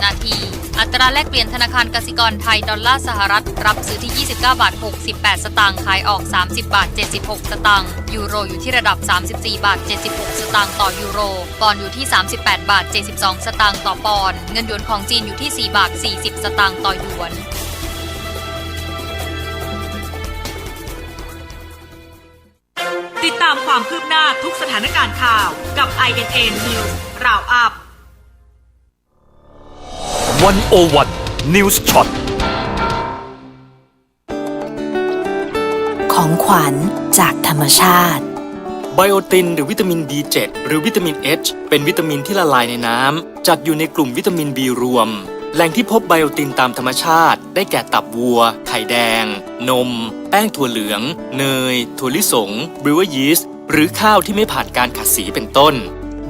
นาที อัตราแลกเปลี่ยนธนาคารกสิกรไทย ดอลลาร์สหรัฐ รับซื้อที่ 29 บาท 68 สตางค์ ขายออก 30 บาท 76 สตางค์ ยูโรอยู่ที่ระดับ 34 บาท 76 สตางค์ต่อยูโร ปอนด์อยู่ที่ 38 บาท 72 สตางค์ต่อปอนด์ เงินหยวนของจีนอยู่ที่ 4 บาท 40 สตางค์ต่อหยวนติดตามความคืบหน้าทุกสถานการณ์ข่าวกับ INN News Round Up วันโอวันนิวส์ช็อตของขวัญจากธรรมชาติไบโอตินหรือวิตามิน B7 หรือวิตามิน H เป็นวิตามินที่ละลายในน้ำ จัดอยู่ในกลุ่มวิตามิน B รวม แหล่งที่พบไบโอตินตามธรรมชาติ ได้แก่ตับวัว ไข่แดง นม แป้งถั่วเหลือง เนย ถั่วลิสงบริวยีสต์หรือข้าวที่ไม่ผ่านการขัดสีเป็นต้น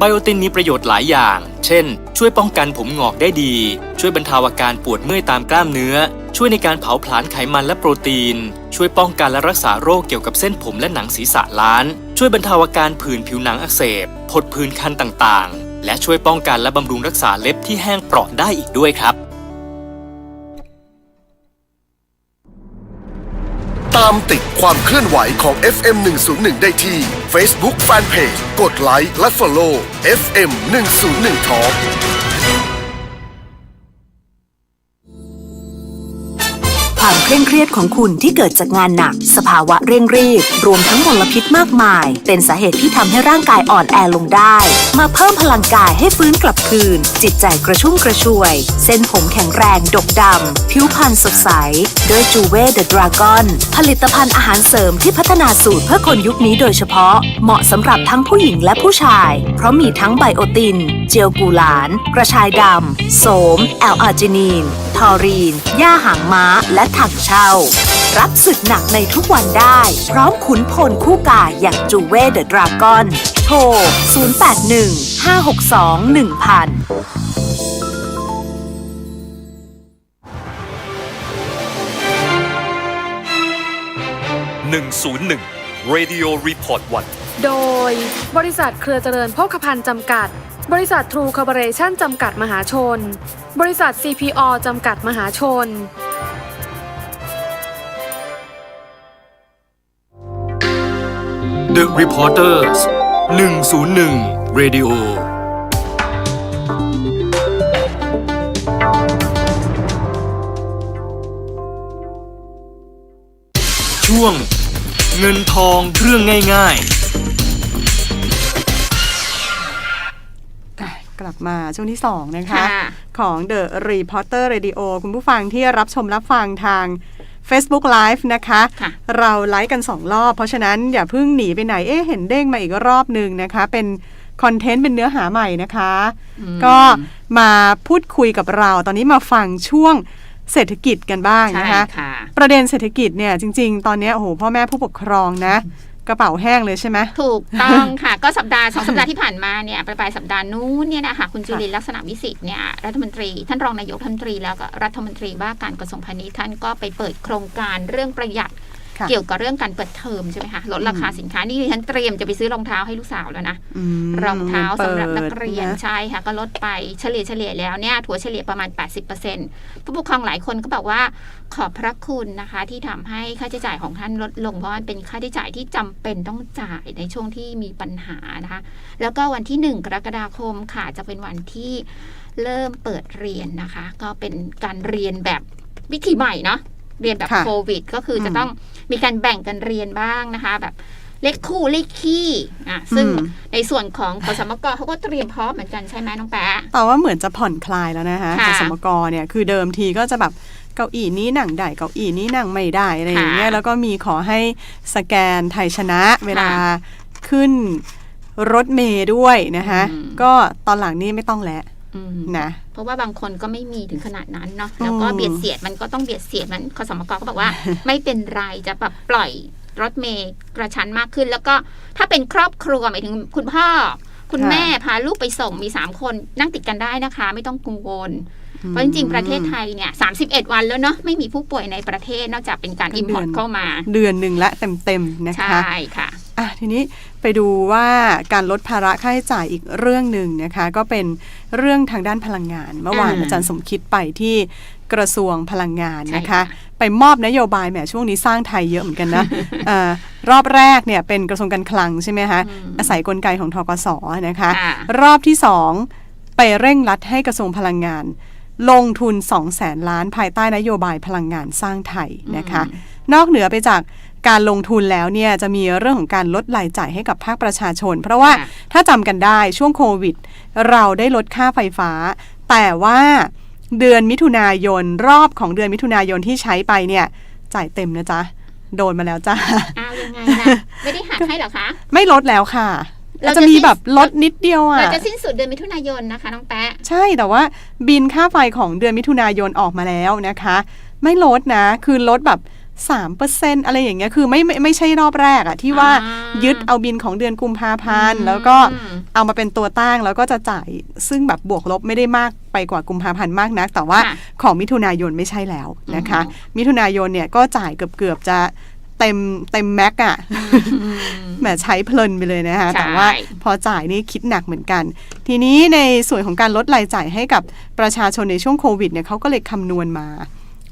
ไบโอตินมีประโยชน์หลายอย่าง เช่น ช่วยป้องกันผมงอกได้ดี ช่วยบรรเทาอาการปวดเมื่อยตามกล้ามเนื้อ ช่วยในการเผาผลาญไขมันและโปรตีน ช่วยป้องกันและรักษาโรคเกี่ยวกับเส้นผมและหนังศีรษะล้าน ช่วยบรรเทาอาการผื่นผิวหนังอักเสบผดผื่นคันต่างๆ และช่วยป้องกันและบำรุงรักษาเล็บที่แห้งเปราะได้อีกด้วยครับ ตามติดความเคลื่อนไหวของ FM 101 ได้ที่ Facebook Fanpage กดไลค์และ Follow FM 101 Talk ร่งเครียดของคุณที่เกิดจากงานหนัก สภาวะเร่งรีบ รวมทั้งมลพิษมากมาย เป็นสาเหตุที่ทำให้ร่างกายอ่อนแอลงได้ มาเพิ่มพลังกายให้ฟื้นกลับคืน จิตใจกระชุ่มกระชวย เส้นผมแข็งแรงดกดำผิวพรรณสดใสด้วยจูเว่เดอะดราก้อนผลิตภัณฑ์อาหารเสริมที่พัฒนาสูตรเพื่อคนยุคนี้โดยเฉพาะ เหมาะสำหรับทั้งผู้หญิงและผู้ชาย เพราะมีทั้งไบโอติน เจลกูหลาน กระชายดำโสม แอลอาร์จินีน ทอรีนหญ้าหางม้า และถังเช่า รับศึกหนักในทุกวันได้ พร้อมขุนพลคู่กายอย่างจูเว่เดอะดราก้อน โทร 081 562 1000 101 Radio Report 1 โดย บริษัทเครือเจริญโภคภัณฑ์จำกัด บริษัททรูคอร์ปอเรชั่นจำกัดมหาชน บริษัท CPO จำกัดมหาชน The Reporters 101 Radio ช่วง เงินทองเรื่องง่ายๆ อะกลับมาช่วงที่ 2 นะคะ ค่ะ ของ The Reporter Radio คุณผู้ฟังที่รับชมรับฟังทาง Facebook Live นะคะค่ะเราไลฟ์กัน 2 รอบ เพราะฉะนั้นอย่าเพิ่งหนีไปไหน เอ๊ะเห็นเด้งมาอีกรอบหนึ่งนะคะ เป็นคอนเทนต์เป็นเนื้อหาใหม่นะคะ ก็มาพูดคุยกับเรา ตอนนี้มาฟังช่วงเศรษฐกิจกันบ้างใช่นะคะค่ะประเด็นเศรษฐกิจเนี่ยจริง ๆ ตอนเนี้ยโอ้โหพ่อแม่ผู้ปกครองนะ กระเป๋าแห้งเลยใช่ไหมถูกต้องค่ะ ก็สัปดาห์สองสัปดาห์ที่ผ่านมาเนี่ยปลายๆสัปดาห์นู้นเนี่ยนะคะคุณจุลินทร์ลักษณะวิสิทธิ์เนี่ยรัฐมนตรี ท่านรองนายกรัฐมนตรีแล้วก็รัฐมนตรีว่าการกระทรวงพาณิชย์ท่านก็ไปเปิดโครงการเรื่องประหยัดค่ะ เกี่ยวกับเรื่องการเปิดเทอมใช่ไหมคะลดราคาสินค้านี่ดิฉันเตรียมจะไปซื้อรองเท้าให้ลูกสาวแล้วนะอืมรองเท้าสำหรับนักเรียนปิดะใช่ค่ะ ก็ลดไปเฉลี่ยเฉลี่ยแล้วเนี่ยถัวเฉลี่ยประมาณ 80%ผู้ปกครองหลายคนก็บอกว่าขอบพระคุณนะคะ ที่ทำให้ค่าใช้จ่ายของท่านลดลงเพราะมันเป็นค่าใช้จ่ายที่จำเป็นต้องจ่ายในช่วงที่มีปัญหานะคะ แล้วก็วันที่ 1 กรกฎาคมค่ะจะเป็นวันที่เริ่มเปิดเรียนนะคะ ก็เป็นการเรียนแบบวิธีใหม่เนาะเรียนแบบค่ะโควิด ก็คืออมจะต้องมีการแบ่งกันเรียนบ้างนะคะ แบบเลขคู่เลขคี่อะซึ่งอืมในส่วนของขสมกเขาก็เตรียมพร้อมเหมือนกันใช่ไหมน้องแปะแต่ว่าเหมือนจะผ่อนคลายแล้วนะคะค่ะขสมกเนี่ยคือเดิมทีก็จะแบบเก้าอี้นี้นั่งได้เก้าอี้นี้นั่งไม่ได้อะไรอย่างเงี้ยค่ะแล้วก็มีขอให้สแกนไทยชนะเวลาค่ะขึ้นรถเมย์ด้วยนะคะอืมก็ตอนหลังนี้ไม่ต้องแล้วอืม นะเพราะว่าบางคนก็ไม่มีถึงขนาดนั้นเนาะแล้วก็อืมเบียดเสียดมันก็ต้องเบียดเสียดมันขสมกก็บอกว่า ไม่เป็นไรจะแบบปล่อยรถเมย์กระชั้นมากขึ้น แล้วก็ถ้าเป็นครอบครัวหมายถึงคุณพ่อ คุณค่ะแม่พาลูกไปส่งมีสามคนนั่งติดกันได้นะคะ ไม่ต้องกังวลเพราะจริงๆ ประเทศไทยเนี่ย31วันแล้วเนาะไม่มีผู้ป่วยในประเทศนอกจากเป็นการเป็นอิมพอร์ตเดือนเข้ามา เดือนหนึ่งละเต็มๆนะใช่คะค่ะ อะทีนี้ไปดูว่าการลดภาระค่าใช้จ่ายอีกเรื่องหนึ่งนะคะ ก็เป็นเรื่องทางด้านพลังงาน เมื่อวานอ่าอาจารย์สมคิดไปที่กระทรวงพลังงานนะคะใช่ค่ะไปมอบนโยบายแหมช่วงนี้สร้างไทยเยอะเหมือนกันนะเอ่อรอบแรกเนี่ยเป็นกระทรวงการคลังใช่ไหมคะอาศัยกลไกของทกสนะคะค่ะรอบที่สองไปเร่งรัดให้กระทรวงพลังงาน ลงทุน 2 0 0แสนล้านภายใต้นโยบายพลังงานสร้างไทยนะคะ นอกเหนือไปจาก การลงทุนแล้วเนี่ยจะมีเรื่องของการลดรายจ่ายให้กับภาคประชาชน เพราะว่าค่ะถ้าจำกันได้ช่วงโควิด เราได้ลดค่าไฟฟ้า แต่ว่าเดือนมิถุนายนรอบของเดือนมิถุนายนที่ใช้ไปเนี่ยจ่ายเต็มนะจ๊ะ โดนมาแล้วจ้าอ้าวยังไงล่ะไม่ได้หักให้เหรอคะ ไม่ลดแล้วค่ะเราจะจะมีสิ้นแบบลดนิดเดียวอะเราจะสิ้นสุดเดือนมิถุนายนนะคะน้องแป๊ะใช่แต่ว่าบินค่าไฟของเดือนมิถุนายนออกมาแล้วนะคะ ไม่ลดนะ คือลดแบบ 3%อะไรอย่างเงี้ยคือไม่ไม่ไม่ใช่รอบแรกอะที่ว่าอ่ายึยึดเอาบินของเดือนกุมภาพันธ์อืมแล้วก็เอามาเป็นตัวตั้งแล้วก็จะจ่ายซึ่งแบบบวกลบไม่ได้มากไปกว่ากุมภาพันธ์มากนัก แต่ว่าค่ะของมิถุนายนไม่ใช่แล้วนะคะ มิถุนายนเนี่ยก็จ่ายเกือบเกือบๆจะเต็มเต็มแม็กอะแหมใช้เพลินไปเลยนะคะใช่แต่ว่าพอจ่ายนี่คิดหนักเหมือนกัน ทีนี้ในส่วนของการลดรายจ่ายให้กับประชาชนในช่วงโควิดเนี่ยเขาก็เลยคำนวณมา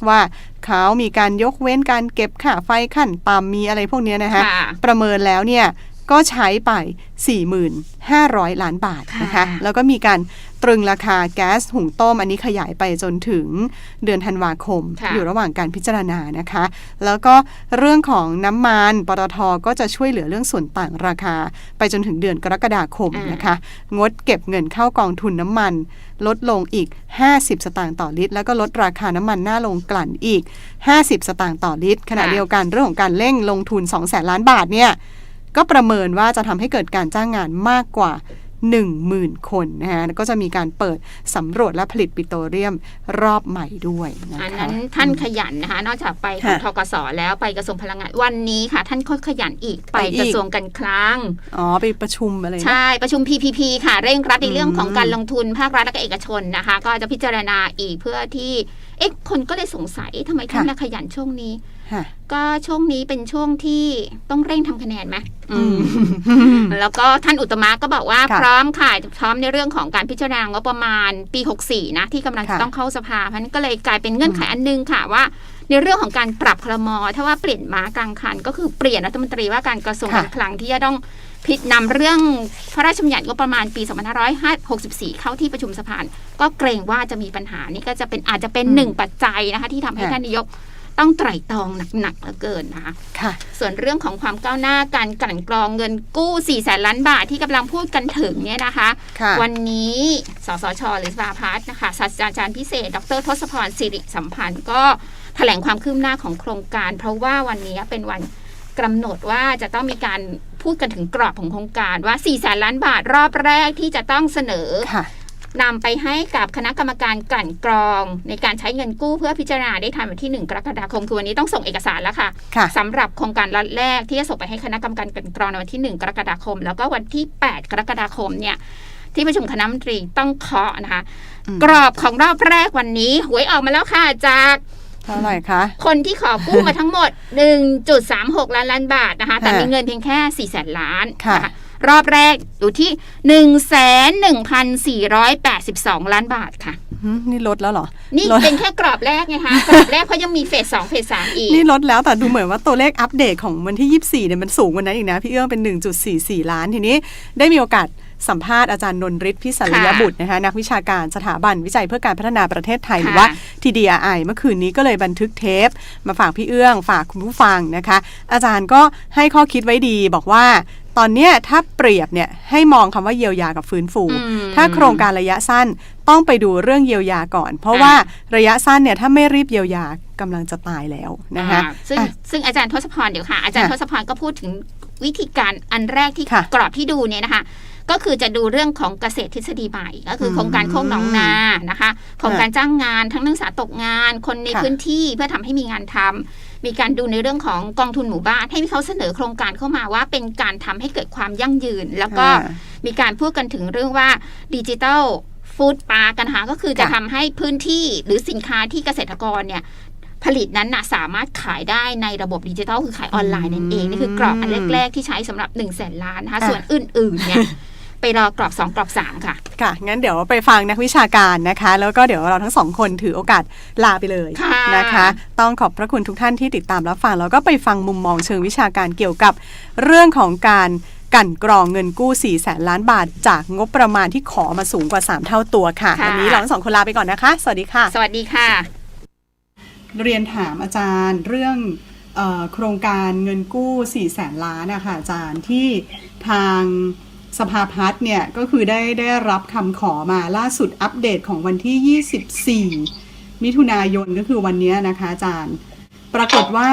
ว่าเขามีการยกเว้นการเก็บค่าไฟขั้นต่ำมีอะไรพวกเนี้ยนะคะค่ะประเมินแล้วเนี่ย ก็ใช้ไป 4,500 ล้านบาทนะคะค่ะแล้วก็มีการตรึงราคาแก๊สหุงต้ม อันนี้ขยายไปจนถึงเดือนธันวาคมค่ะอยู่ระหว่างการพิจารณานะคะ แล้วก็เรื่องของน้ำมันปตทก็จะช่วยเหลือเรื่องส่วนต่างราคา ไปจนถึงเดือนกรกฎาคมนะคะ งดเก็บเงินเข้ากองทุนน้ำมัน ลดลงอีก 50 สตางค์ต่อลิตร แล้วก็ลดราคาน้ำมันหน้าลงกลั่นอีก 50 สตางค์ต่อลิตร ขณะค่ะเดียวกันเรื่องของการเร่งลงทุน2แสนล้านบาทเนี่ย ก็ประเมินว่าจะทำให้เกิดการจ้างงานมากกว่า 10,000 คนนะฮะแล้วก็จะมีการเปิดสำรวจและผลิตปิโตรเลียมรอบใหม่ด้วยนะอันคะนั้นท่านขยันนะคะ นอกจากไปของค่ะทกสแล้วไปกระทรวงพลังงานวันนี้ค่ะ ท่านก็ขยันอีกไปไปอีกกระทรวงการคลังอ๋อไปประชุมอะไรนะใช่ประชุม PPP ค่ะ เร่งรัดในเรื่องของอืมการลงทุนภาครัฐและก็เอกชนนะคะ ก็จะพิจารณาอีกเพื่อที่ เอ๊ะคนก็เลยสงสัยเอ๊ะทำไมท่านมาขยันช่วงนี้ค่ะก็ช่วงนี้เป็นช่วงที่ต้องเร่งทำคะแนนไหมอืมแล้วก็ท่านอุตตมะก็บอกว่าค่ะพร้อมค่ะพร้อมในเรื่องของการพิจารณางบประมาณปี 64 นะ ที่กำลังจะค่ะต้องเข้าสภาเพราะฉะนั้นก็เลยกลายเป็นเงื่อนไขอันหนึงค่ะว่า ในเรื่องของการปรับคลมอถ้าว่าเปลี่ยนม้ากลางคัน ก็คือเปลี่ยนรัฐมนตรีว่าการกระทรวงค่ะการคลังที่จะต้อง พิจนำเรื่องพระราชบัญญัติงบประมาณปี 2564 เข้าที่ประชุมสภาก็เกรงว่าจะมีปัญหานี่ก็จะเป็นอาจจะเป็นหนึ่งปัจจัยนะคะ ที่ทำให้ท่านนายกต้องไตร่ตรองหนักๆเหลือเกินนะคะค่ะ ส่วนเรื่องของความก้าวหน้าการกลั่นกรองเงินกู้4แสนล้านบาทที่กำลังพูดกันถึงเนี่ยนะคะค่ะวันนี้สสช หรือสภาพัฒน์นะคะศาสตราจารย์พิเศษ ดรทศพรสิริสัมพันธ์ก็แถลงความคืบหน้าของโครงการ เพราะว่าวันนี้เป็นวันกำหนดว่าจะต้องมีการ พูดกันถึงกรอบของโครงการว่า4แสนล้านบาทรอบแรกที่จะต้องเสนอค่ะนำไปให้กับคณะกรรมการกลั่นกรอง ในการใช้เงินกู้เพื่อพิจารณาได้ทันวันที่ 1 กรกฎาคมคือวันนี้ต้องส่งเอกสารแล้วค่ะค่ะสำหรับโครงการรัฐแรกที่จะส่งไปให้คณะกรรมการกลั่นกรองในวันที่ 1 กรกฎาคม แล้วก็วันที่ 8 กรกฎาคมเนี่ยที่ประชุมคณะรัฐมนตรีต้องเคาะนะคะอืมกรอบของรอบแรกวันนี้หวยออกมาแล้วค่ะจากเท่าไหร่คะ คนที่ขอกู้มาทั้งหมด 1.36 ล้านล้านบาทนะคะ แต่ค่ะมีเงินเพียงแค่ 4 แสนล้านค่ะนรอบแรกอยู่ที่ 111,482 ล้านบาทค่ะหืมนี่ลดแล้วเหรอ นี่ลดเป็นแค่กรอบแรกไงคะ กรอบแรกเขายังมีเฟสสองเฟสสามอีก นี่ลดแล้วแต่ดูเหมือนว่าตัวเลขอัปเดตของวันที่ 24เนี่ยมันสูงกว่านั้นอีกนะ พี่เอื้องเป็น 1.44 ล้านทีนี้ได้มีโอกาส สัมภาษณ์อาจารย์นนท์ฤทธิ์พิสัลยบุตรนะคะนักวิชาการสถาบันวิจัยเพื่อการพัฒนาประเทศไทยหรือว่า TDRI เมื่อคืนนี้ก็เลยบันทึกเทป มาฝากพี่เอื้องฝากคุณผู้ฟังนะคะ อาจารย์ก็ให้ข้อคิดไว้ดีบอกว่าตอนเนี้ยถ้าเปรียบเนี่ยให้มองคำว่าเยียวยากับฟื้นฟูอืมถ้าโครงการระยะสั้นต้องไปดูเรื่องเยียวยาก่อน เพราะว่าระยะสั้นเนี่ยถ้าไม่รีบเยียวยากำลังจะตายแล้วนะคะอ่าซึ่งอะซึ่งอาจารย์ทศพรเดี๋ยวค่ะ อาจารย์ค่ะทศพรก็พูดถึงวิธีการอันแรกที่ค่ะกรอบที่ดูเนี่ยนะคะ ก็คือจะดูเรื่องของเกษตรทฤษฎีใหม่ ก็คือโครงการโคกหนองนานะคะโครงการจ้างงานทั้งนักศึกษาตกงาน คนในค่ะพื้นที่เพื่อทำให้มีงานทำมีการดูในเรื่องของกองทุนหมู่บ้านให้เขาเสนอโครงการเข้ามาว่าเป็นการทำให้เกิดความยั่งยืน แล้วก็อ่ามีการพูดกันถึงเรื่องว่าดิจิ t a ลฟู้ดปาร์กันนะคะก็คือจะค่ะทำให้พื้นที่หรือสินค้าที่เกษตรกรเนี่ยผลิตนั้นนะสามารถขายได้ในระบบดิจิทัลคือขายออนไลน์นั่นเอง นี่คือกรอบอันแรก ๆ ที่ใช้สำหรับ1นึ่งแสนล้านนะคะอะส่วนอื่นๆเนี่ย ไปรอกรอบ2กรอบ3ค่ะ ค่ะ งั้นเดี๋ยวไปฟังนักวิชาการนะคะ แล้วก็เดี๋ยวเราทั้งสองคนถือโอกาสลาไปเลยค่ะนะคะ ต้องขอบพระคุณทุกท่านที่ติดตามรับฟัง แล้วก็ไปฟังมุมมองเชิงวิชาการเกี่ยวกับเรื่องของการกลั่นกรองเงินกู้4ี่แสนล้านบาท จากงบประมาณที่ขอมาสูงกว่า 3 เท่าตัวค่ะค่ะ วันนี้เราทั้งสองคนลาไปก่อนนะคะ สวัสดีค่ะ สวัสดีค่ะ เรียนถามอาจารย์เรื่องเออโครงการเงินกู้4ี่แสนล้านนะคะอาจารย์ที่ทาง สภาพัฒน์เนี่ยก็คือได้ได้รับคำขอมาล่าสุดอัปเดตของวันที่ 24 มิถุนายนก็คือวันนี้นะคะอาจารย์ ปรากฏว่า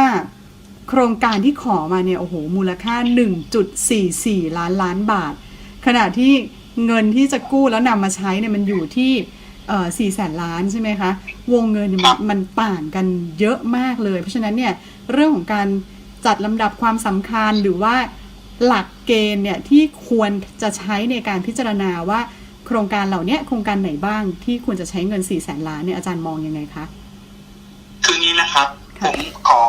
โครงการที่ขอมาเนี่ยโอ้โหมูลค่า 1.44 ล้านล้านบาท ขณะที่เงินที่จะกู้แล้วนำมาใช้เนี่ยมันอยู่ที่เอ่อ4แสนล้านใช่ไหมคะ วงเงินมันมันต่างกันเยอะมากเลย เพราะฉะนั้นเนี่ยเรื่องของการจัดลำดับความสำคัญหรือว่า หลักเกณฑ์เนี่ยที่ควรจะใช้ในการพิจารณาว่าโครงการเหล่าเนี้ยโครงการไหนบ้างที่ควรจะใช้เงิน4แสนล้านเนี่ยอาจารย์มองยังไงคะคือนี้นะครับค่ะผมขอ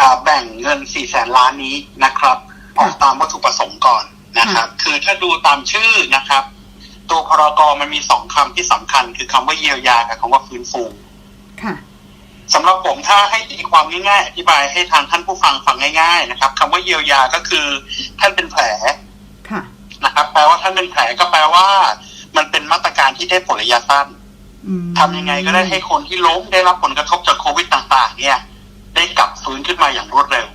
อาแบ่งเงิน4ี่แสนล้านนี้นะครับออกตามวัตถุประสงค์ก่อนนะครับ คือถ้าดูตามชื่อนะครับ ตัวพรกมันมีสองคำที่สำคัญ คือคำว่าเยียวยากับคำว่าฟื้นฟูค่ะ สำหรับผมถ้าให้ตีความง่ายๆ อธิบายให้ทางท่านผู้ฟังฟังง่าย ๆ นะครับคำว่าเยียวยาก็คือท่านเป็นแผลค่ะนะครับ แปลว่าท่านเป็นแผลก็แปลว่า มันเป็นมาตรการที่ได้ผลระยะสั้นอืมทำยังไงก็ได้ให้คนที่ล้มได้รับผลกระทบจากโควิดต่างๆ เนี่ย ได้กลับฟื้นขึ้นมาอย่างรวดเร็ว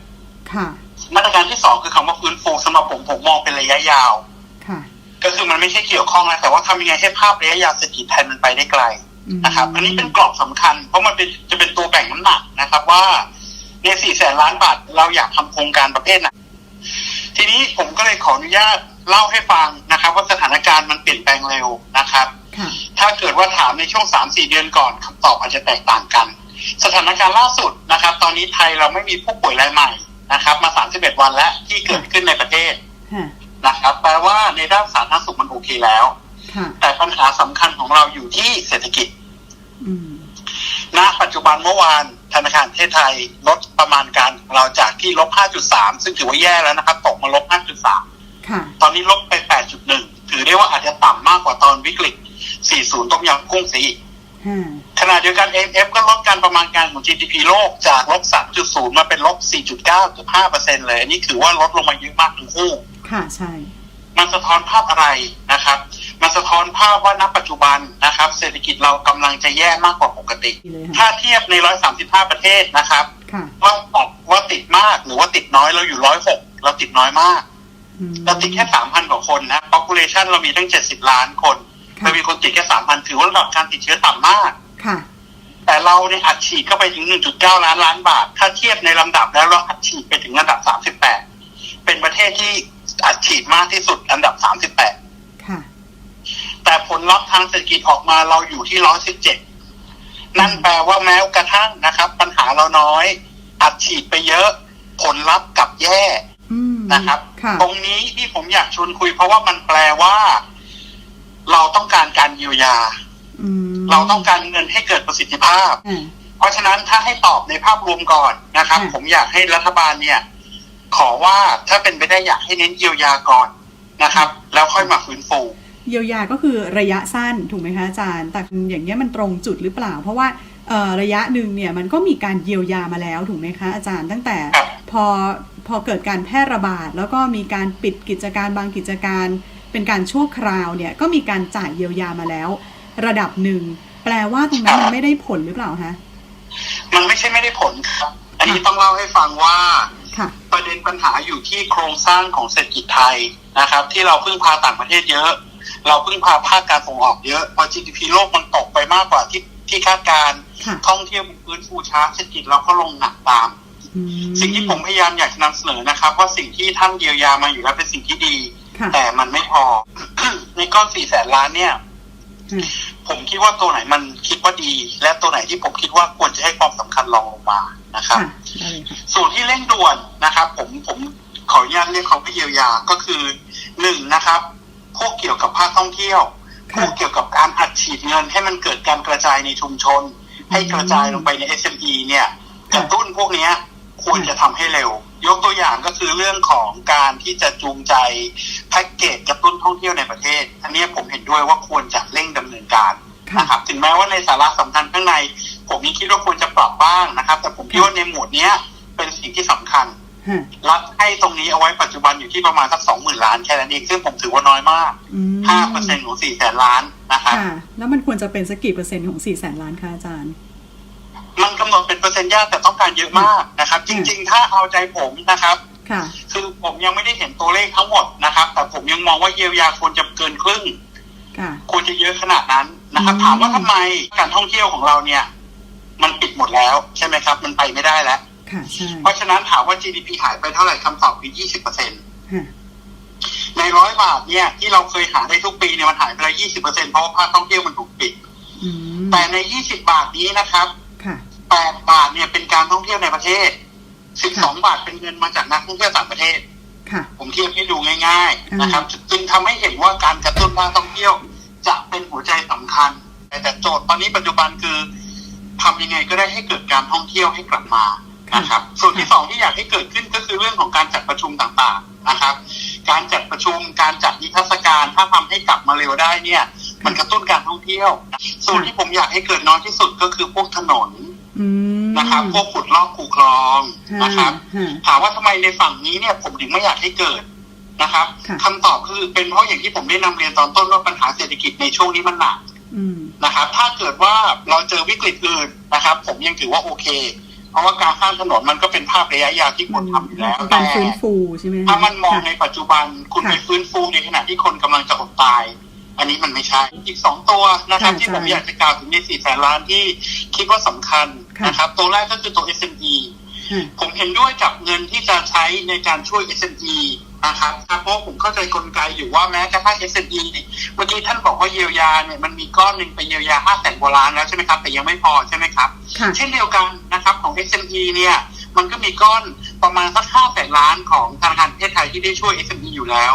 ค่ะมาตรการที่สองคือคำว่าฟื้นฟูสำหรับผมผมมองเป็นระยะยาวค่ะก็คือมันไม่ใช่เกี่ยวข้องนะแต่ว่าทำยังไงให้ภาพระยะยาวเศรษฐกิจไทยมันไปได้ไกลอืม นะครับ อันนี้เป็นกรอบสำคัญ เพราะมันเป็นจะเป็นตัวแบ่งน้ำหนักนะครับ ว่าในสี่แสนล้านบาทเราอยากทำโครงการประเภทไหนทีนี้ผมก็เลยขออนุญาตเล่าให้ฟังนะครับ ว่าสถานการณ์มันเปลี่ยนแปลงเร็วนะครับค่ะถ้าเกิดว่าถามในช่วงสามสี่เดือนก่อนคำตอบอาจจะแตกต่างกัน สถานการณ์ล่าสุดนะครับ ตอนนี้ไทยเราไม่มีผู้ป่วยรายใหม่นะครับ มา31วันแล้วที่เกิดขึ้นในประเทศค่ะนะครับแปลว่าในด้านสาธารณสุขมันโอเคแล้วค่ะแต่ปัญหาสำคัญของเราอยู่ที่เศรษฐกิจอืม ณปัจจุบันเมื่อวานธนาคารประเทศไทยลดประมาณการของเราจากที่ลบ 5.3 ซึ่งถือว่าแย่แล้วนะครับ ตกมาลบ 5.3ค่ะตอนนี้ลบไป 8.1 ถือได้ว่าอาจจะต่ำมากกว่าตอนวิกฤต 40 ต้มยำกุ้งซะอีกค่ะขณะเดียวกัน AMF ก็ลดการประมาณการของ GDP โลกจากลบ 3.0 มาเป็นลบ 4.9เกือบ5%เลย อันนี้ถือว่าลดลงมาเยอะมากทั้งคู่ ค่ะ ใช่ มันสะท้อนภาพอะไรนะครับ มันสะท้อนภาพว่าณปัจจุบันนะครับ เศรษฐกิจเรากำลังจะแย่มากกว่าปกติดีเลยค่ะถ้าเทียบใน 135 ประเทศนะครับค่ะว่าบอกว่าติดมากหรือว่าติดน้อยเราอยู่106เราติดน้อยมากอืมเราติดแค่3,000กว่าคนนะ population เรามีตั้ง70ล้านคนค่ะเรามีคนติดแค่3,000ถือว่าระดับการติดเชื้อต่ำมากค่ะแต่เราเนี่ยอัดฉีดเข้าไปถึง 1.9 ล้านล้านบาท ถ้าเทียบในลำดับแล้วเราอัดฉีดไปถึงอันดับ 38 เป็นประเทศที่อัดฉีดมากที่สุดอันดับ 38ค่ะ แต่ผลลัพธ์ทางเศรษฐกิจออกมาเราอยู่ที่117นั่นแปลว่าแม้กระทั่งนะครับ ปัญหาเราน้อย อัดฉีดไปเยอะ ผลลัพธ์กลับแย่อืมนะครับค่ะตรงนี้ที่ผมอยากชวนคุย เพราะว่ามันแปลว่า เราต้องการการเยียวยาอืมเราต้องการเงินให้เกิดประสิทธิภาพอ่าเพราะฉะนั้นถ้าให้ตอบในภาพรวมก่อนนะครับค่ะผมอยากให้รัฐบาลเนี่ย ขอว่าถ้าเป็นไปได้อยากให้เน้นเยียวยาก่อนนะครับ แล้วค่อยมาฟื้นฟู เยียวยาก็คือระยะสั้นถูกไหมคะอาจารย์ แต่อย่างเงี้ยมันตรงจุดหรือเปล่า เพราะว่าเอ่อระยะหนึ่งเนี่ยมันก็มีการเยียวยามาแล้วถูกไหมคะอาจารย์ตั้งแต่ครับพอพอเกิดการแพร่ระบาด แล้วก็มีการปิดกิจการบางกิจการ เป็นการชั่วคราวเนี่ยก็มีการจ่ายเยียวยามาแล้ว ระดับหนึ่งแปลว่าตรงนั้นมันไม่ได้ผลหรือเปล่าคะมันไม่ใช่ไม่ได้ผลครับ อันนี้ต้องเล่าให้ฟังว่าค่ะประเด็นปัญหาอยู่ที่โครงสร้างของเศรษฐกิจไทยนะครับ ที่เราพึ่งพาต่างประเทศเยอะ เราพึ่งพาภาคการส่งออกเยอะพอ GDP โลกมันตกไปมากกว่าที่ที่คาดการณ์ค่ะท่องเที่ยวมันฟื้นฟูช้าเศรษฐกิจเราก็ลงหนักตามอืมสิ่งที่ผมพยายามอยากจะนำเสนอนะครับว่าสิ่งที่ท่านเยียวยามาอยู่แล้วเป็นสิ่งที่ดีค่ะแต่มันไม่พอในก้อนสี่แสนล้านเนี่ยอืมผมคิดว่าตัวไหนมันคิดว่าดี และตัวไหนที่ผมคิดว่าควรจะให้ความสำคัญรองลงมานะครับค่ะได้เลยค่ะส่วนที่เร่งด่วนนะครับ ผมผมขออนุญาตเรียกเขาว่าเยียวยาก็คือหนึ่งนะครับ พวกเกี่ยวกับภาคท่องเที่ยวค่ะพวกเกี่ยวกับการอัดฉีดเงินให้มันเกิดการกระจายในชุมชน ให้กระจายลงไปใน SME เนี่ยกระตุ้นพวกเนี้ยควรจะทำให้เร็ว ยกตัวอย่างก็คือเรื่องของการที่จะจูงใจแพ็กเกจกระตุ้นท่องเที่ยวในประเทศ อันเนี้ยผมเห็นด้วยว่าควรจะเร่งดำเนินการค่ะนะครับถึงแม้ว่าในสาระสำคัญข้างใน ผมยังคิดว่าควรจะปรับบ้างนะครับ แต่ผมคิดว่าในหมวดเนี้ยเป็นสิ่งที่สำคัญฮะ รัฐให้ตรงนี้เอาไว้ปัจจุบันอยู่ที่ประมาณสักสองหมื่นล้านแค่นั้นเองซึ่งผมถือว่าน้อยมากอืมห้าเปอร์เซ็นต์ของสี่แสนล้านนะครับค่ะแล้วมันควรจะเป็นสักกี่เปอร์เซ็นต์ของ4ี่แสนล้านคะอาจารย์ มันกำหนดเป็นเปอร์เซ็นต์ยากแต่ต้องการเยอะมากนะครับ จริง ๆ ถ้าเอาใจผมนะครับค่ะคือผมยังไม่ได้เห็นตัวเลขทั้งหมดนะครับ แต่ผมยังมองว่าเยียวยาควรจะเกินครึ่งค่ะควรจะเยอะขนาดนั้นนะครับอืมถามว่าทำไมการท่องเที่ยวของเราเนี่ย มันปิดหมดแล้วใช่ไหมครับ มันไปไม่ได้แล้ว ค่ะใช่เพราะฉะนั้นถามว่า GDP หายไปเท่าไหร่คำตอบคือ20เปอร์เซ็นต์ฮะในร้อยบาทเนี่ย ที่เราเคยหาได้ทุกปีเนี่ยมันหายไปแล้ว20เปอร์เซ็นต์เพราะว่าภาคท่องเที่ยวมันถูกปิดอืมแต่ใน20บาทนี้นะครับค่ะ8บาทเนี่ยเป็นการท่องเที่ยวในประเทศ12บาทเป็นเงินมาจากนักท่องเที่ยวต่างประเทศค่ะผมเทียบให้ดูง่ายอืมๆนะครับ จึงทำให้เห็นว่าการกระตุ้นภาคท่องเที่ยว จะเป็นหัวใจสำคัญแต่แต่โจทย์ตอนนี้ปัจจุบันคือทำยังไงก็ได้ให้เกิดการท่องเที่ยวให้กลับมา นะครับส่วนที่สองที่อยากให้เกิดขึ้นก็คือเรื่องของการจัดประชุมต่างๆนะครับ การจัดประชุมการจัดนิทรรศการถ้าทำให้กลับมาเร็วได้เนี่ย มันกระตุ้นการท่องเที่ยว ส่วนที่ผมอยากให้เกิดน้อยที่สุดก็คือพวกถนนอืมนะครับพวกขุดลอกคูคลองนะครับฮะถามว่าทำไมในฝั่งนี้เนี่ยผมถึงไม่อยากให้เกิดนะครับค่ะคำตอบคือเป็นเพราะอย่างที่ผมได้นำเรียนตอนต้นว่าปัญหาเศรษฐกิจในช่วงนี้มันหนักอืมนะครับ ถ้าเกิดว่าเราเจอวิกฤตอื่นนะครับ ผมยังถือว่าโอเค เพราะว่าการสร้างถนนมันก็เป็นภาพระยะยาวที่ควรทำอยู่แล้วเป็นแต่การฟื้นฟูใช่ไหมคะถ้ามันมองค่ะในปัจจุบันคุณค่ะไปฟื้นฟูในขณะที่คนกำลังจะอดตาย อันนี้มันไม่ใช่ อีกสองตัวนะครับค่ะที่ผมใช่อยากจะกล่าวถึงในสี่แสนล้านที่คิดว่าสำคัญค่ะนะครับ ตัวแรกก็คือตัว SME ฮะผมเห็นด้วยกับเงินที่จะใช้ในการช่วย SME นะครับเพราะผมเข้าใจกลไกอยู่ว่าแม้กระทั่ง SME เนี่ยเมื่อกี้ท่านบอกว่าเยียวยาเนี่ยมันมีก้อนหนึ่งไปเยียวยา5แสนกว่าล้านแล้วใช่ไหมครับ แต่ยังไม่พอใช่ไหมครับค่ะเช่นเดียวกันนะครับของ SME เนี่ยมันก็มีก้อนประมาณสัก5แสนล้านของธนาคารประเทศไทยที่ได้ช่วย SME อยู่แล้ว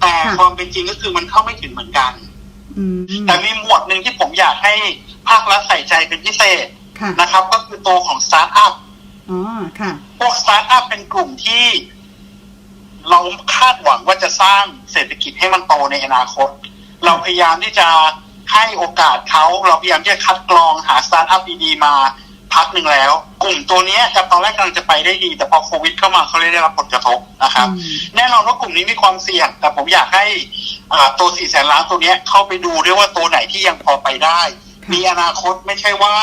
แต่ค่ะความเป็นจริงก็คือมันเข้าไม่ถึงเหมือนกันอืมแต่มีหมวดหนึ่งที่ผมอยากให้ภาครัฐใส่ใจเป็นพิเศษค่ะนะครับ ก็คือตัวของสตาร์ทอัพอ๋อค่ะพวกสตาร์ทอัพเป็นกลุ่มที่ เราคาดหวังว่าจะสร้างเศรษฐกิจให้มันโตในอนาคต เราพยายามที่จะให้โอกาสเขาเราพยายามที่จะคัดกรองหาสตาร์ทอัพดีๆมาพักหนึ่งแล้ว กลุ่มตัวเนี้ยจากตอนแรกกำลังจะไปได้ดี แต่พอโควิดเข้ามาเขาเลยได้รับผลกระทบนะครับอืมแน่นอนว่ากลุ่มนี้มีความเสี่ยง แต่ผมอยากให้อ่าตัวสี่แสนล้านตัวเนี้ยเข้าไปดูด้วยว่าตัวไหนที่ยังพอไปได้ค่ะมีอนาคตไม่ใช่ว่า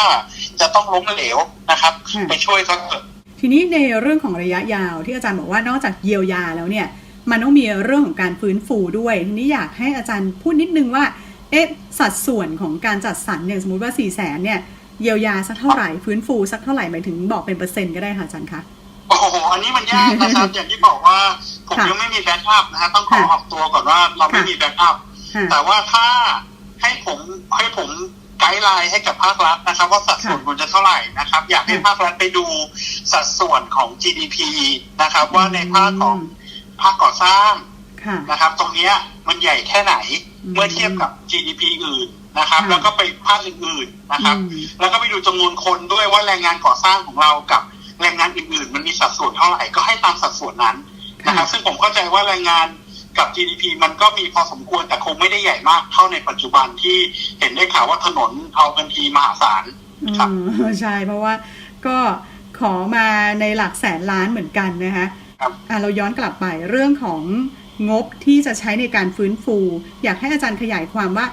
จะต้องล้มเหลวนะครับค่ะไปช่วยเขาเถอะ ทีนี้ในเรื่องของระยะยาวที่อาจารย์บอกว่านอกจากเยียวยาแล้วเนี่ยมันต้องมีเรื่องของการฟื้นฟูด้วยทีนี้อยากให้อาจารย์พูดนิดนึงว่าเอ๊ะสัดส่วนของการจัดสรรเนี่ยสมมติว่า4ี่แสนเนี่ยเยียวยาสักเท่าไหร่ฟื้นฟูสักเท่าไหร่หมายถึงบอกเป็นเปอร์เซ็นต์ก็ได้ค่ะอาจารย์คะโอ้โหอันนี้มันยากนะครับอย่างที่บอกว่าผมค่ะยังไม่มีแบ็กอัพนะฮะต้องขอค่ะออกตัวก่อนว่าเราไม่ค่ะมีแบ็กอัพค่ะแต่ว่าถ้าให้ผมให้ผม ไกด์ไลน์ให้กับภาครัฐนะครับ ว่าสัดส่วนค่ะควรจะเท่าไหร่นะครับ อยากให้ค่ะภาครัฐไปดูสัดส่วนของ GDP นะครับ ว่าในภาคของภาคก่อสร้างค่ะนะครับ ตรงเนี้ยมันใหญ่แค่ไหนอืมเมื่อเทียบกับ GDP อื่นนะครับค่ะแล้วก็ไปภาคอื่นๆนะครับอืมแล้วก็ไปดูจำนวนคนด้วยว่าแรงงานก่อสร้างของเรากับแรงงานอื่นๆ มันมีสัดส่วนเท่าไหร่ก็ให้ตามสัดส่วนนั้นนะครับ ซึ่งผมเข้าใจว่าแรงงาน กับ GDP มันก็มีพอสมควรแต่คงไม่ได้ใหญ่มากเท่าในปัจจุบันที่เห็นได้ข่าวว่าถนนเอากันทีมหาศาลครับอืมใช่เพราะว่าก็ขอมาในหลักแสนล้านเหมือนกันนะคะครับอะเราย้อนกลับไปเรื่องของงบที่จะใช้ในการฟื้นฟู อยากให้อาจารย์ขยายความว่า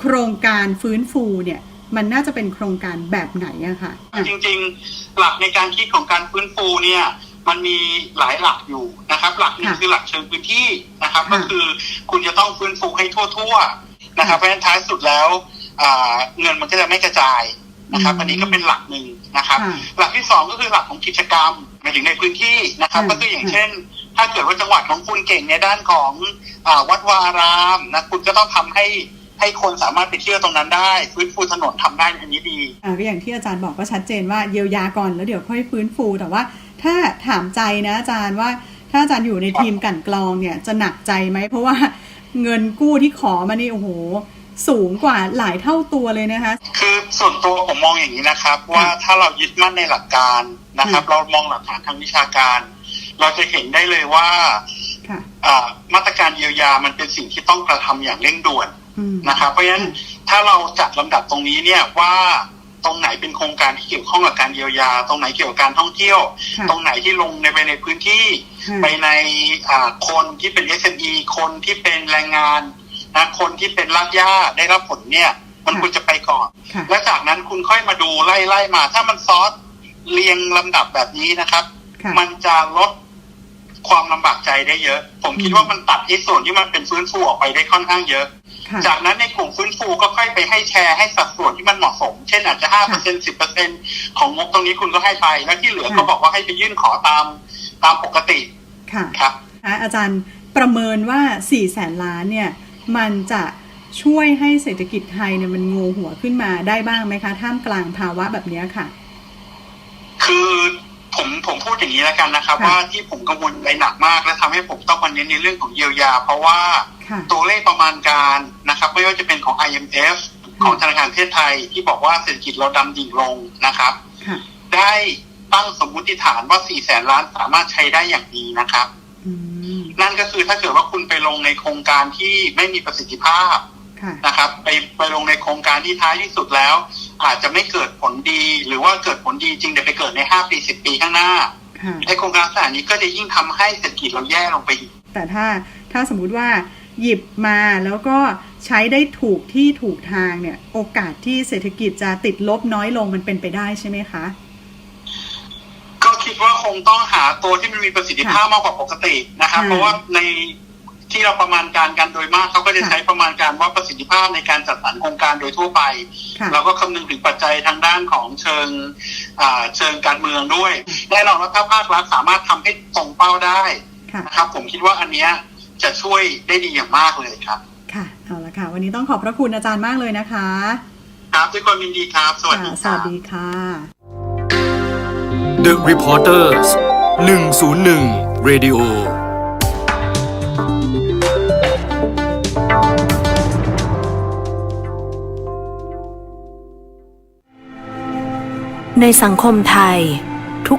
โครงการฟื้นฟูเนี่ยมันน่าจะเป็นโครงการแบบไหนอะค่ะอะ จริงๆ หลักในการคิดของการฟื้นฟูเนี่ย มันมีหลายหลักอยู่นะครับ หลักหนึ่งค่ะคือหลักเชิงพื้นที่นะครับค่ะก็คือคุณจะต้องฟื้นฟูให้ทั่วๆนะครับค่ะเพราะฉะนั้นท้ายสุดแล้วอ่าเงินมันก็จะไม่กระจายนะครับอืมอันนี้ก็เป็นหลักหนึ่งนะครับค่ะหลักที่สองก็คือหลักของกิจกรรมหมายถึงในพื้นที่นะครับค่ะก็คืออย่างเช่น ถ้าเกิดว่าจังหวัดของคุณเก่งในด้านของอาวัดวาอารามนะคุณก็ต้องทำให้ให้คนสามารถไปเที่ยวตรงนั้นได้ ฟื้นฟูถนนทำได้อันนี้ดีอ่าก็อย่างที่อาจารย์บอกก็ชัดเจนว่าเยียวยาก่อนแล้วเดี๋ยวค่อยฟื้นฟูแต่ว่า ถ้าถามใจนะอาจารย์ว่า ถ้าอาจารย์อยู่ในทีมกลันกรองเนี่ยจะหนักใจไหม เพราะว่าเงินกู้ที่ขอมานี่โอ้โห สูงกว่าหลายเท่าตัวเลยนะคะ คือส่วนตัวผมมองอย่างนี้นะครับ ว่าถ้าเรายึดมั่นในหลักการนะครับ เรามองหลักฐานทางวิชาการ เราจะเห็นได้เลยว่าค่ะอ่ามาตรการเยียวยามันเป็นสิ่งที่ต้องกระทำอย่างเร่งด่วนอืมนะครับ เพราะฉะนั้นถ้าเราจัดลำดับตรงนี้เนี่ยว่า ตรงไหนเป็นโครงการที่เกี่ยวข้องกับการเยียวยา ตรงไหนเกี่ยวกับการท่องเที่ยวค่ะตรงไหนที่ลงในไปในพื้นที่ค่ะไปในอ่าคนที่เป็น SME คนที่เป็นแรงงานนะคนที่เป็นรากหญ้าได้รับผลเนี่ย มันควรจะไปก่อนค่ะและจากนั้นคุณค่อยมาดูไล่ไล่มา ถ้ามันซอสเรียงลำดับแบบนี้นะครับค่ะมันจะลดความลำบากใจได้เยอะ ผมคิดอืมว่ามันตัดไอ้ส่วนที่มันเป็นฟื้นฟูออกไปได้ค่อนข้างเยอะค่ะ จากนั้นในกลุ่มฟื้นฟูก็ค่อยไปให้แชร์ให้สัดส่วนที่มันเหมาะสม เช่นอาจจะห้าเปอร์เซ็นสิบเปอร์เซ็นของงบตรงนี้คุณก็ให้ไป แล้วที่เหลือค่ะก็บอกว่าให้ไปยื่นขอตามตามปกติค่ะครับอะอาจารย์ประเมินว่า4แสนล้านเนี่ยมันจะช่วยให้เศรษฐกิจไทยเนี่ยมันงูหัวขึ้นมาได้บ้างไหมคะ ท่ามกลางภาวะแบบเนี้ยค่ะ คือ ผมผมพูดอย่างนี้แล้วกันนะครับ ค่ะว่าที่ผมกังวลใจหนักมาก และทำให้ผมต้องมาเน้นในเรื่องของเยียวยา เพราะว่าค่ะตัวเลขประมาณการนะครับ ไม่ว่าจะเป็นของ IMF ของธนาคารประเทศไทยที่บอกว่าเศรษฐกิจเราดำดิ่งลงนะครับ ค่ะ ได้ตั้งสมมุติฐานว่า 4 แสนล้านสามารถใช้ได้อย่างดีนะครับ อืม นั่นก็คือถ้าเกิดว่าคุณไปลงในโครงการที่ไม่มีประสิทธิภาพค่ะ นะครับ ไปไปลงในโครงการที่ท้ายที่สุดแล้ว อาจจะไม่เกิดผลดี หรือว่าเกิดผลดีจริงแต่ไปเกิดใน5ปี10ปีข้างหน้าค่ะไอโครงการลักษณะนี้ก็จะยิ่งทำให้เศรษฐกิจเราแย่ลงไปอีกแต่ถ้าถ้าสมมุติว่าหยิบมาแล้วก็ใช้ได้ถูกที่ถูกทางเนี่ย โอกาสที่เศรษฐกิจจะติดลบน้อยลงมันเป็นไปได้ใช่ไหมคะ ก็คิดว่าคงต้องหาตัวที่มันมีประสิทธิภาพมากกว่าปกตินะครับค่ะเพราะว่าใน ที่เราประมาณการกันโดยมากเขาก็จะค่ะใช้ประมาณการว่าประสิทธิภาพในการจัดสรรโครงการโดยทั่วไปค่ะเราก็คำนึงถึงปัจจัยทางด้านของเชิงอ่าเชิงการเมืองด้วยแน่นอนว่าถ้าภาครัฐสามารถทำให้ตรงเป้าได้ค่ะนะครับ ผมคิดว่าอันเนี้ยจะช่วยได้ดีอย่างมากเลยครับ ค่ะเอาละค่ะ วันนี้ต้องขอบพระคุณอาจารย์มากเลยนะคะ ครับด้วยความยินดีครับ สวัสดีค่ะคสรัวัสบดีค่ะ The Reporters 101 Radio ในสังคมไทย